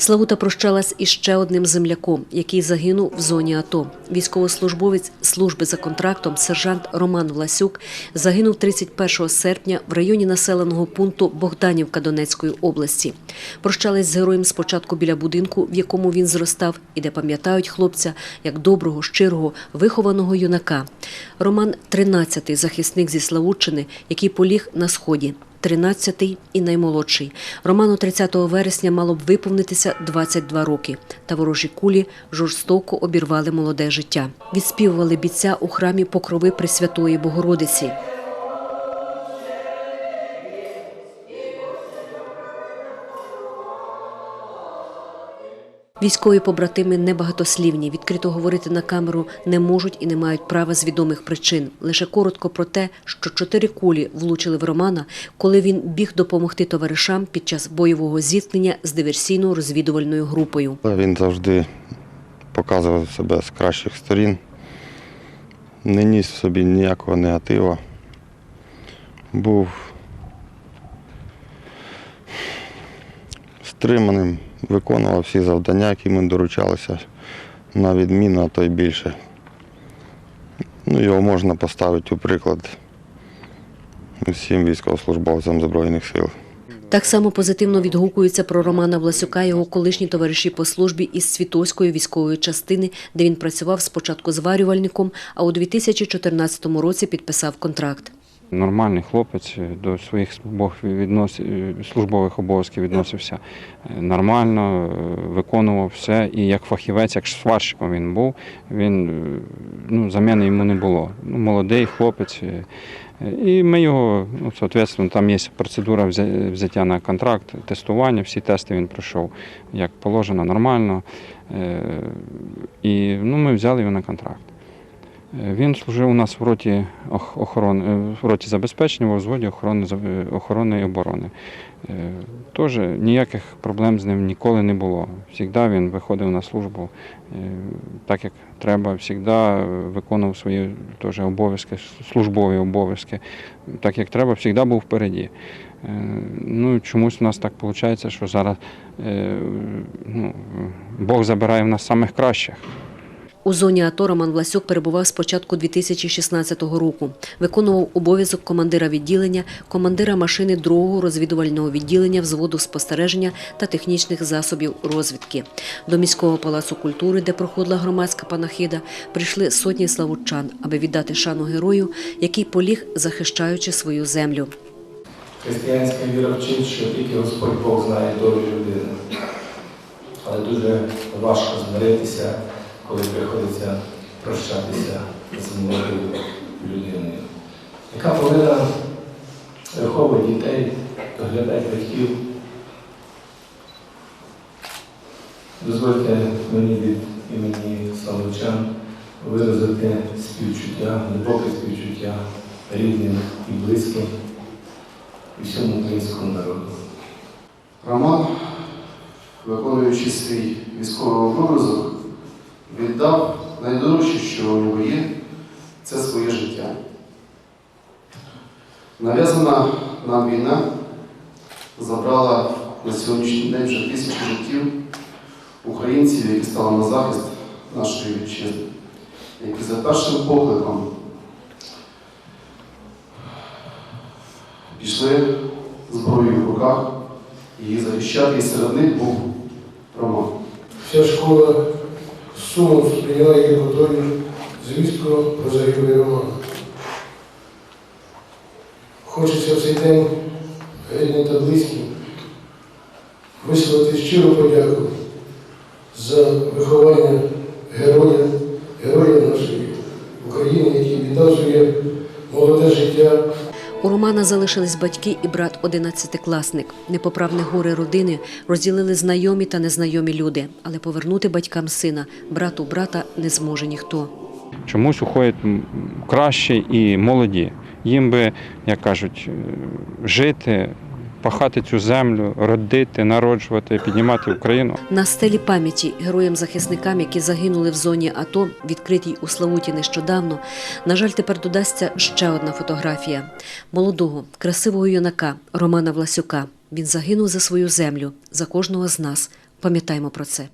Славута прощалась із ще одним земляком, який загинув в зоні АТО. Військовослужбовець служби за контрактом, сержант Роман Власюк, загинув 31 серпня в районі населеного пункту Богданівка Донецької області. Прощались з героєм спочатку біля будинку, в якому він зростав, і де пам'ятають хлопця як доброго, щирого, вихованого юнака. Роман – 13-й захисник зі Славутчини, який поліг на сході. 13-й і наймолодший. Роману 30 вересня мало б виповнитися 22 роки. Та ворожі кулі жорстоко обірвали молоде життя. Відспівували бійця у храмі Покрови Пресвятої Богородиці. Військові побратими небагатослівні, відкрито говорити на камеру не можуть і не мають права з відомих причин. Лише коротко про те, що чотири кулі влучили в Романа, коли він біг допомогти товаришам під час бойового зіткнення з диверсійно-розвідувальною групою. Він завжди показував себе з кращих сторін, не ніс собі ніякого негатива. Був стриманим, виконував всі завдання, які ми доручалися на відміну, а то й більше. Ну, його можна поставити у приклад усім військовослужбовцям Збройних сил. Так само позитивно відгукуються про Романа Власюка його колишні товариші по службі із Світоської військової частини, де він працював спочатку зварювальником, а у 2014 році підписав контракт. Нормальний хлопець е, до своїх службових, е, обов'язків відносився е, нормально, виконував все. І як фахівець, як сварщиком він був, він ну, заміни йому не було. Ну, молодий хлопець. І ми його, ну, соответственно, там є процедура взяття на контракт, тестування, всі тести він пройшов як положено, нормально. І ну, ми взяли його на контракт. Е, Він служив у нас в роті охорони, е, в роті забезпечення, в взводі охорони, е, охорони і оборони. Теж ніяких проблем з ним ніколи не було. Завжди він виходив на службу так, як треба, завжди виконував свої теж обов'язки, службові обов'язки. Так як треба, завжди був впереді. Ну, чомусь у нас так виходить, що зараз ну, Бог забирає в нас самих кращих. У зоні АТО Роман Власюк перебував з початку 2016 року. Виконував обов'язок командира відділення, командира машини другого розвідувального відділення взводу спостереження та технічних засобів розвідки. До міського палацу культури, де проходила громадська панахида, прийшли сотні славутчан, аби віддати шану герою, який поліг, захищаючи свою землю. Християнська віра вчить, що тільки Господь Бог знає долю людини. Але дуже важко змиритися, коли приходиться прощатися з молодою людиною, яка повинна виховувати дітей, доглядати батьків. Дозвольте мені від імені славучан виразити співчуття, глибоке співчуття рідним і близьким і всьому українському народу. Роман, виконуючи свій військовий обов'язок, віддав найдорожче, що у нього є, це своє життя. Нав'язана нам війна забрала на сьогоднішній день вже тисячі життів українців, які стали на захист нашої вітчизни, які за першим покликом пішли зброєю в руках її захищати, і серед них був Роман. Вся школа сумом сприйняла її готові звістку про загиблий Романа. Хочеться в цей день рідним та близьким висловити щиру подяку за виховання героя, героя нашої України, який віддав своє молоде життя У Романа залишились батьки і брат одинадцятикласник. Непоправне горе родини розділили знайомі та незнайомі люди, але повернути батькам сина, брату брата не зможе ніхто. чомусь уходять кращі і молоді. Їм би, як кажуть, е, жити, пахати цю землю, родити, народжувати, піднімати Україну. На стелі пам'яті героям-захисникам, які загинули в зоні АТО, відкритій у Славуті нещодавно, на жаль, тепер додасться ще одна фотографія молодого, красивого юнака Романа Власюка. Він загинув за свою землю, за кожного з нас, Пам'ятаємо про це.